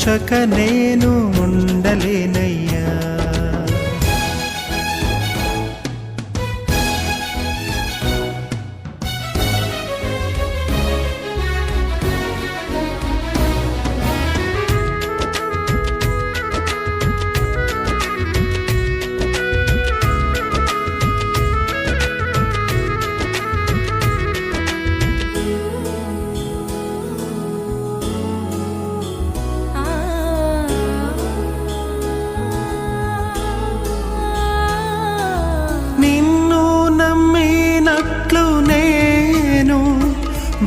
ఉంచక నేను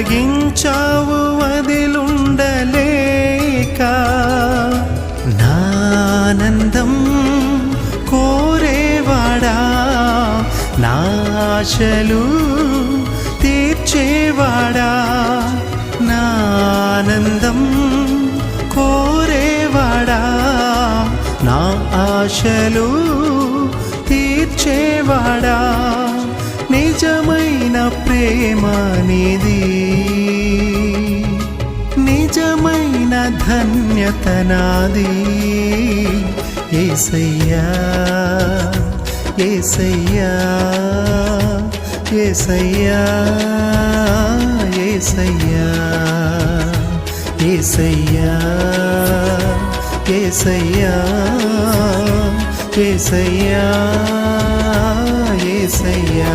తొలగించావు వదిలుండలేక నానందం కోరేవాడా? నాశలు తీర్చేవాడా? నానందం కోరేవాడా? నా ఆశలు తీర్చేవాడా? నిజమైన ప్రేమ నిది నిజమైన ధన్యత నాది ఏసయ్యా ఏసయ్యా ఏసయ్యా ఏసయ్యా ఏసయ్యా ఏసయ్యా ఏసయ్యా ఏసయ్యా.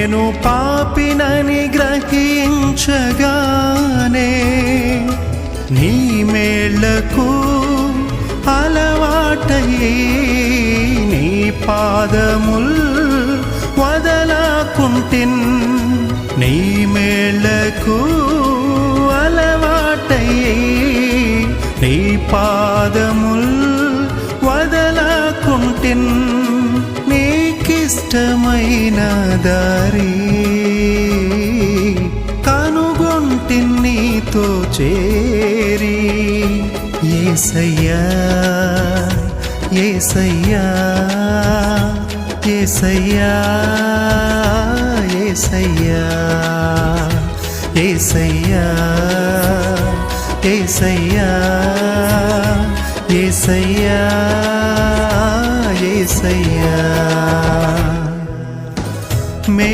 నేను పాపినని గ్రహించగానే నీ మేళ్ళకు అలవాటయి నీ పాదముల్ వదలాకుంటిన్ నీ మేళ్ళకు అలవాటయి నీ పాదముల్ వదలాకుంటిన్. శ్రేష్టమైన దారి. కనుగొంటి నీతో చేరి. ఏసయ్యా ఏసయ్యా ఏసయ్యా ఏసయ్యా ఏసయ్యా ఏసయ్యా ఏసయ్యా ఏసయ్యా.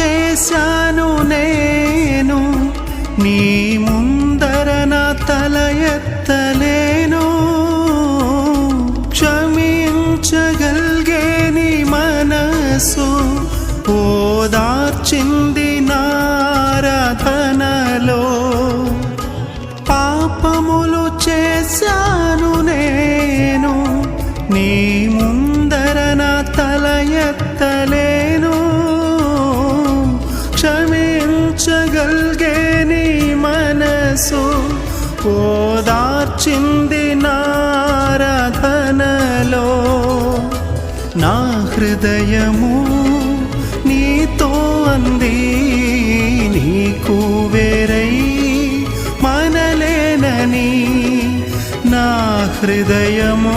చేశాను నేను నీ ముందర నా తల ఎత్తలేను. క్షమించగలిగే నీ మనసు ఓ క్షమించగలిగే నీ మనసు ఓదార్చింది నారాధనలో నా హృదయము నీతో అంది నీకు వేరై మనలేనని. నా హృదయము